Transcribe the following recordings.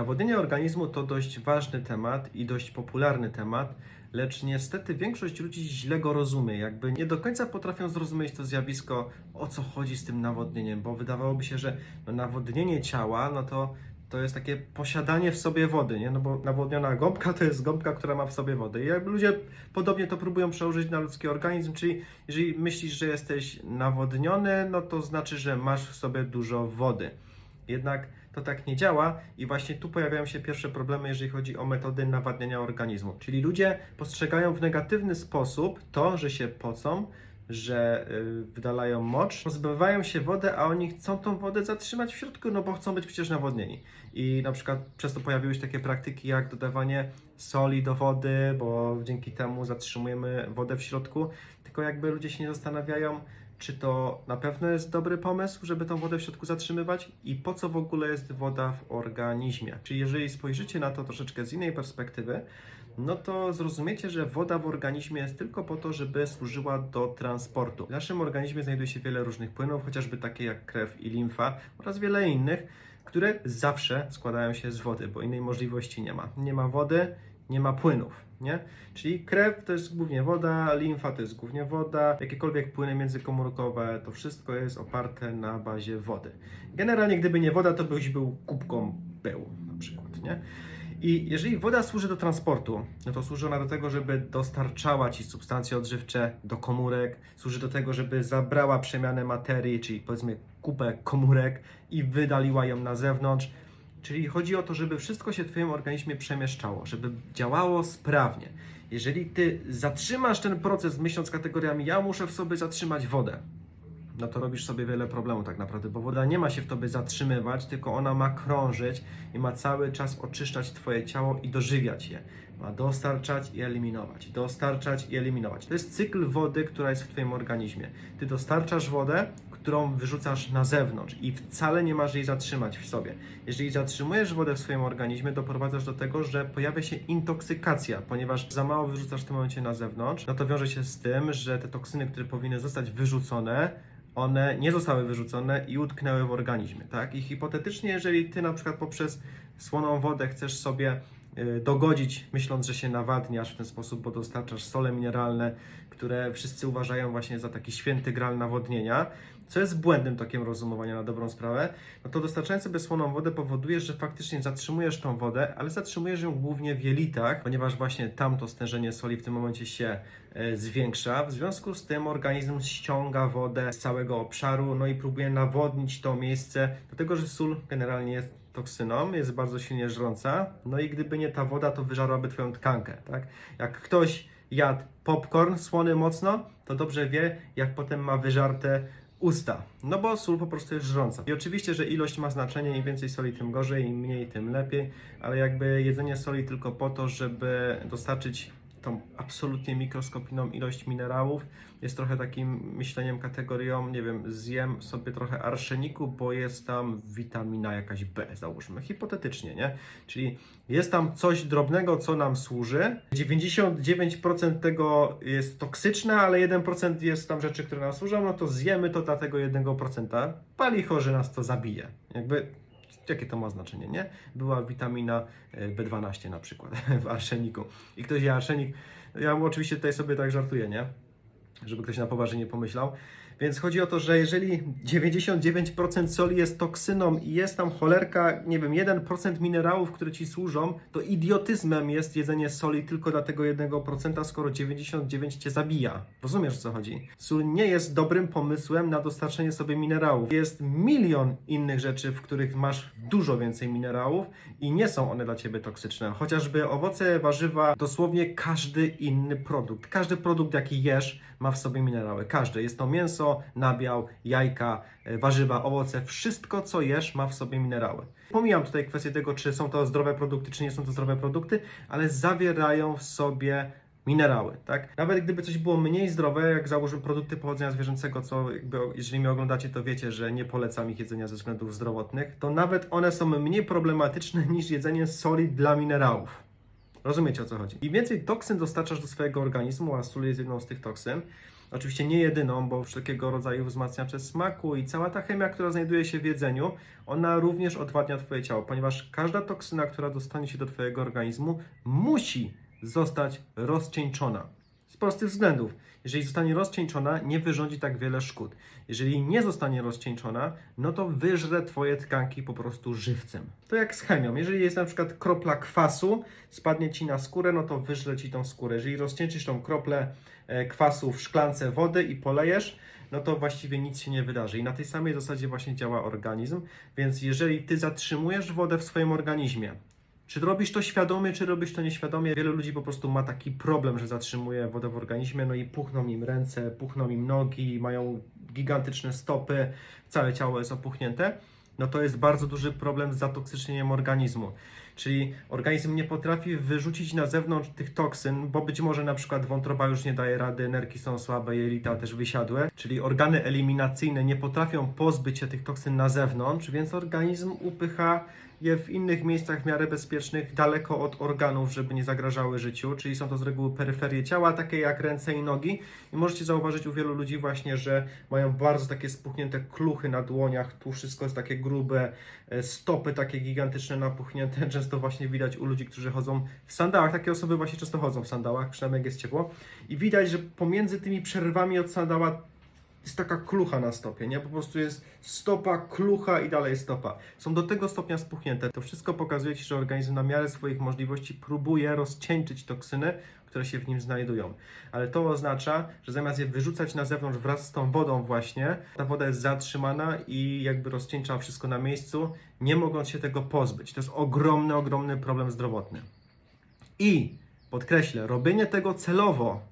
Nawodnienie organizmu to dość ważny temat i dość popularny temat, lecz niestety większość ludzi źle go rozumie, jakby nie do końca potrafią zrozumieć to zjawisko, o co chodzi z tym nawodnieniem, bo wydawałoby się, że no, nawodnienie ciała, no to to jest takie posiadanie w sobie wody, nie? No bo nawodniona gąbka to jest gąbka, która ma w sobie wodę. I jakby ludzie podobnie to próbują przełożyć na ludzki organizm, czyli jeżeli myślisz, że jesteś nawodniony, no to znaczy, że masz w sobie dużo wody. Jednak to tak nie działa i właśnie tu pojawiają się pierwsze problemy, jeżeli chodzi o metody nawadniania organizmu. Czyli ludzie postrzegają w negatywny sposób to, że się pocą, że y, wydalają mocz, pozbywają się wody, a oni chcą tą wodę zatrzymać w środku, no bo chcą być przecież nawodnieni. I na przykład przez to pojawiły się takie praktyki jak dodawanie soli do wody, bo dzięki temu zatrzymujemy wodę w środku. Tylko jakby ludzie się nie zastanawiają, czy to na pewno jest dobry pomysł, żeby tą wodę w środku zatrzymywać i po co w ogóle jest woda w organizmie. Czyli jeżeli spojrzycie na to troszeczkę z innej perspektywy, no to zrozumiecie, że woda w organizmie jest tylko po to, żeby służyła do transportu. W naszym organizmie znajduje się wiele różnych płynów, chociażby takie jak krew i limfa oraz wiele innych, które zawsze składają się z wody, bo innej możliwości nie ma. Nie ma wody, nie ma płynów, nie? Czyli krew to jest głównie woda, limfa to jest głównie woda, jakiekolwiek płyny międzykomórkowe, to wszystko jest oparte na bazie wody. Generalnie gdyby nie woda, to byś był kubką pyłu na przykład, nie? I jeżeli woda służy do transportu, no to służy ona do tego, żeby dostarczała ci substancje odżywcze do komórek, służy do tego, żeby zabrała przemianę materii, czyli powiedzmy kupę komórek i wydaliła ją na zewnątrz. Czyli chodzi o to, żeby wszystko się w Twoim organizmie przemieszczało, żeby działało sprawnie. Jeżeli Ty zatrzymasz ten proces myśląc kategoriami, ja muszę w sobie zatrzymać wodę, no to robisz sobie wiele problemów tak naprawdę, bo woda nie ma się w tobie zatrzymywać, tylko ona ma krążyć i ma cały czas oczyszczać twoje ciało i dożywiać je. Ma dostarczać i eliminować, dostarczać i eliminować. To jest cykl wody, która jest w twoim organizmie. Ty dostarczasz wodę, którą wyrzucasz na zewnątrz i wcale nie masz jej zatrzymać w sobie. Jeżeli zatrzymujesz wodę w swoim organizmie, doprowadzasz do tego, że pojawia się intoksykacja, ponieważ za mało wyrzucasz w tym momencie na zewnątrz, no to wiąże się z tym, że te toksyny, które powinny zostać wyrzucone, one nie zostały wyrzucone i utknęły w organizmie, tak? I hipotetycznie, jeżeli ty na przykład poprzez słoną wodę chcesz sobie y, dogodzić, myśląc, że się nawadniasz w ten sposób, bo dostarczasz sole mineralne, które wszyscy uważają właśnie za taki święty gral nawodnienia, co jest błędnym tokiem rozumowania na dobrą sprawę, no to dostarczając sobie słoną wodę powoduje, że faktycznie zatrzymujesz tą wodę, ale zatrzymujesz ją głównie w jelitach, ponieważ właśnie tam to stężenie soli w tym momencie się e, zwiększa. W związku z tym organizm ściąga wodę z całego obszaru, no i próbuje nawodnić to miejsce, dlatego że sól generalnie jest toksyną, jest bardzo silnie żrąca, no i gdyby nie ta woda, to wyżarłaby Twoją tkankę, tak? Jak ktoś jadł popcorn słony mocno, to dobrze wie, jak potem ma wyżarte usta. No bo sól po prostu jest żrąca. I oczywiście, że ilość ma znaczenie, im więcej soli, tym gorzej, im mniej, tym lepiej, ale jakby jedzenie soli tylko po to, żeby dostarczyć tą absolutnie mikroskopijną ilość minerałów, jest trochę takim myśleniem kategorią, nie wiem, zjem sobie trochę arszeniku, bo jest tam witamina jakaś B, załóżmy, hipotetycznie, nie? Czyli jest tam coś drobnego, co nam służy. 99% tego jest toksyczne, ale 1% jest tam rzeczy, które nam służą, no to zjemy to dla tego 1%. Pali chorzy nas to zabije. Jakby jakie to ma znaczenie, nie? Była witamina e, B12 na przykład w arszeniku. I ktoś je arszenik, ja oczywiście tutaj sobie tak żartuję, nie? Żeby ktoś na poważnie nie pomyślał. Więc chodzi o to, że jeżeli 99% soli jest toksyną i jest tam cholerka, nie wiem, 1% minerałów, które ci służą, to idiotyzmem jest jedzenie soli tylko dla tego 1%, skoro 99 cię zabija. Rozumiesz o co chodzi? Sól nie jest dobrym pomysłem na dostarczenie sobie minerałów. Jest milion innych rzeczy, w których masz dużo więcej minerałów i nie są one dla ciebie toksyczne. Chociażby owoce, warzywa, dosłownie każdy inny produkt. Każdy produkt, jaki jesz, ma w sobie minerały. Każdy. Jest to mięso, nabiał, jajka, e, warzywa, owoce. Wszystko, co jesz, ma w sobie minerały. Pomijam tutaj kwestię tego, czy są to zdrowe produkty, czy nie są to zdrowe produkty, ale zawierają w sobie minerały, tak? Nawet gdyby coś było mniej zdrowe, jak załóżmy produkty pochodzenia zwierzęcego, co jakby, jeżeli mnie oglądacie, to wiecie, że nie polecam ich jedzenia ze względów zdrowotnych, to nawet one są mniej problematyczne niż jedzenie soli dla minerałów. Rozumiecie o co chodzi? Im więcej toksyn dostarczasz do swojego organizmu, a sól jest jedną z tych toksyn, Oczywiście nie jedyną, bo wszelkiego rodzaju wzmacniacze smaku i cała ta chemia, która znajduje się w jedzeniu, ona również odwadnia Twoje ciało, ponieważ każda toksyna, która dostanie się do Twojego organizmu, musi zostać rozcieńczona. Prostych względów. Jeżeli zostanie rozcieńczona, nie wyrządzi tak wiele szkód. Jeżeli nie zostanie rozcieńczona, no to wyżre Twoje tkanki po prostu żywcem. To jak z chemią. Jeżeli jest na przykład kropla kwasu, spadnie Ci na skórę, no to wyżre Ci tą skórę. Jeżeli rozcieńczysz tą kroplę e, kwasu w szklance wody i polejesz, no to właściwie nic się nie wydarzy. I na tej samej zasadzie właśnie działa organizm. Więc jeżeli Ty zatrzymujesz wodę w swoim organizmie, czy robisz to świadomie, czy robisz to nieświadomie? Wielu ludzi po prostu ma taki problem, że zatrzymuje wodę w organizmie, no i puchną im ręce, puchną im nogi, mają gigantyczne stopy, całe ciało jest opuchnięte. No to jest bardzo duży problem z zatoksycznieniem organizmu. Czyli organizm nie potrafi wyrzucić na zewnątrz tych toksyn, bo być może na przykład wątroba już nie daje rady, nerki są słabe, jelita też wysiadłe, czyli organy eliminacyjne nie potrafią pozbyć się tych toksyn na zewnątrz, więc organizm upycha je w innych miejscach w miarę bezpiecznych, daleko od organów, żeby nie zagrażały życiu, czyli są to z reguły peryferie ciała, takie jak ręce i nogi. I możecie zauważyć u wielu ludzi właśnie, że mają bardzo takie spuchnięte kluchy na dłoniach, tu wszystko jest takie grube, e, stopy takie gigantyczne, napuchnięte. Często właśnie widać u ludzi, którzy chodzą w sandałach. Takie osoby właśnie często chodzą w sandałach, przynajmniej jak jest ciepło. I widać, że pomiędzy tymi przerwami od sandała jest taka klucha na stopie, nie? Po prostu jest stopa, klucha i dalej stopa. Są do tego stopnia spuchnięte. To wszystko pokazuje Ci, że organizm na miarę swoich możliwości próbuje rozcieńczyć toksyny, które się w nim znajdują. Ale to oznacza, że zamiast je wyrzucać na zewnątrz wraz z tą wodą właśnie, ta woda jest zatrzymana i jakby rozcieńcza wszystko na miejscu, nie mogąc się tego pozbyć. To jest ogromny, ogromny problem zdrowotny. I podkreślę, robienie tego celowo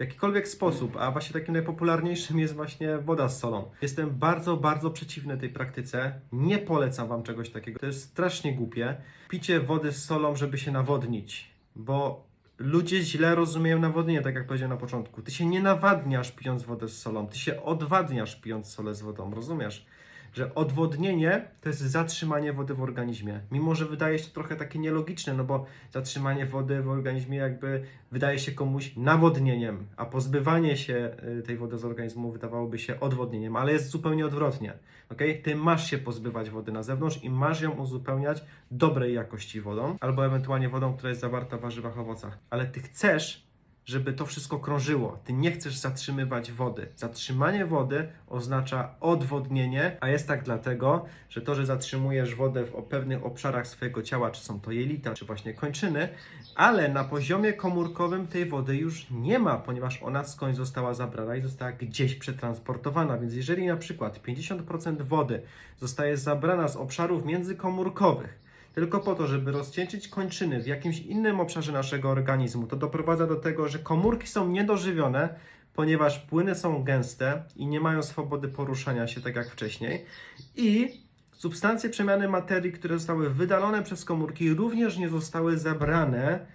w jakikolwiek sposób, a właśnie takim najpopularniejszym jest właśnie woda z solą. Jestem bardzo, bardzo przeciwny tej praktyce. Nie polecam Wam czegoś takiego. To jest strasznie głupie. Picie wody z solą, żeby się nawodnić, bo ludzie źle rozumieją nawodnienie, tak jak powiedziałem na początku. Ty się nie nawadniasz pijąc wodę z solą, ty się odwadniasz pijąc solę z wodą, rozumiesz? Że odwodnienie to jest zatrzymanie wody w organizmie. Mimo, że wydaje się to trochę takie nielogiczne, no bo zatrzymanie wody w organizmie jakby wydaje się komuś nawodnieniem, a pozbywanie się y, tej wody z organizmu wydawałoby się odwodnieniem, ale jest zupełnie odwrotnie. Okay? Ty masz się pozbywać wody na zewnątrz i masz ją uzupełniać dobrej jakości wodą, albo ewentualnie wodą, która jest zawarta w warzywach, owocach. Ale ty chcesz, żeby to wszystko krążyło. Ty nie chcesz zatrzymywać wody. Zatrzymanie wody oznacza odwodnienie, a jest tak dlatego, że to, że zatrzymujesz wodę w pewnych obszarach swojego ciała, czy są to jelita, czy właśnie kończyny, ale na poziomie komórkowym tej wody już nie ma, ponieważ ona skądś została zabrana i została gdzieś przetransportowana. Więc jeżeli na przykład 50% wody zostaje zabrana z obszarów międzykomórkowych, tylko po to, żeby rozcieńczyć kończyny w jakimś innym obszarze naszego organizmu, to doprowadza do tego, że komórki są niedożywione, ponieważ płyny są gęste i nie mają swobody poruszania się tak jak wcześniej. I substancje przemiany materii, które zostały wydalone przez komórki, również nie zostały zabrane.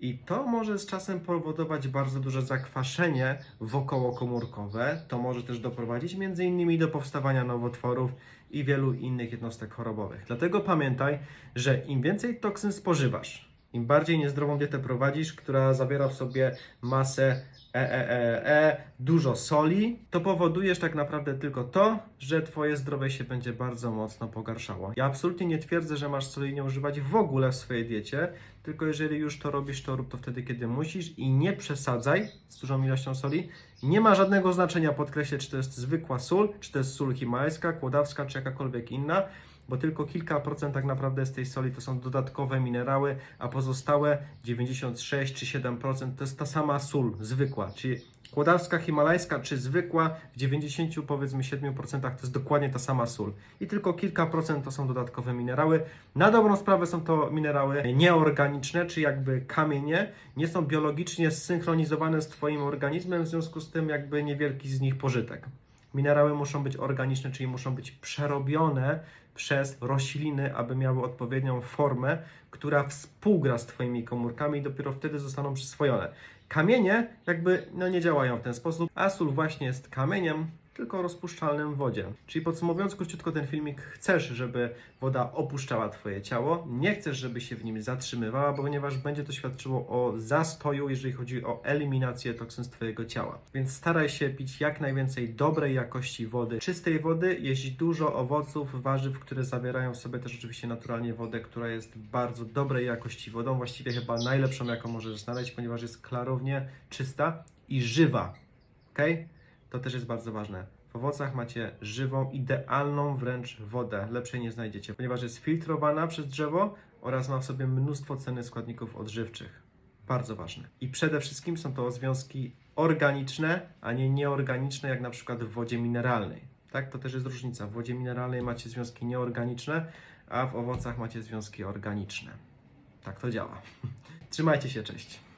I to może z czasem powodować bardzo duże zakwaszenie wokołokomórkowe. To może też doprowadzić między innymi do powstawania nowotworów i wielu innych jednostek chorobowych. Dlatego pamiętaj, że im więcej toksyn spożywasz, im bardziej niezdrową dietę prowadzisz, która zawiera w sobie masę e, e, e, e, dużo soli, to powodujesz tak naprawdę tylko to, że Twoje zdrowie się będzie bardzo mocno pogarszało. Ja absolutnie nie twierdzę, że masz soli nie używać w ogóle w swojej diecie, tylko jeżeli już to robisz, to rób to wtedy, kiedy musisz i nie przesadzaj z dużą ilością soli. Nie ma żadnego znaczenia, podkreślę, czy to jest zwykła sól, czy to jest sól himalajska, kłodawska, czy jakakolwiek inna, bo tylko kilka procent tak naprawdę z tej soli to są dodatkowe minerały, a pozostałe 96 czy 7% to jest ta sama sól, zwykła, czyli kłodawska, himalajska czy zwykła w 90 powiedzmy 7% to jest dokładnie ta sama sól i tylko kilka procent to są dodatkowe minerały. Na dobrą sprawę są to minerały nieorganiczne, czy jakby kamienie, nie są biologicznie zsynchronizowane z Twoim organizmem, w związku z tym jakby niewielki z nich pożytek. Minerały muszą być organiczne, czyli muszą być przerobione przez rośliny, aby miały odpowiednią formę, która współgra z Twoimi komórkami i dopiero wtedy zostaną przyswojone. Kamienie jakby no, nie działają w ten sposób, a sól właśnie jest kamieniem, tylko rozpuszczalnym wodzie. Czyli podsumowując króciutko ten filmik, chcesz, żeby woda opuszczała Twoje ciało, nie chcesz, żeby się w nim zatrzymywała, ponieważ będzie to świadczyło o zastoju, jeżeli chodzi o eliminację toksyn z Twojego ciała. Więc staraj się pić jak najwięcej dobrej jakości wody, czystej wody, jeść dużo owoców, warzyw, które zawierają w sobie też oczywiście naturalnie wodę, która jest bardzo dobrej jakości wodą, właściwie chyba najlepszą, jaką możesz znaleźć, ponieważ jest klarownie czysta i żywa. Ok? To też jest bardzo ważne. W owocach macie żywą, idealną wręcz wodę. Lepszej nie znajdziecie, ponieważ jest filtrowana przez drzewo oraz ma w sobie mnóstwo cennych składników odżywczych. Bardzo ważne. I przede wszystkim są to związki organiczne, a nie nieorganiczne, jak na przykład w wodzie mineralnej. Tak, to też jest różnica. W wodzie mineralnej macie związki nieorganiczne, a w owocach macie związki organiczne. Tak to działa. Trzymajcie się, cześć.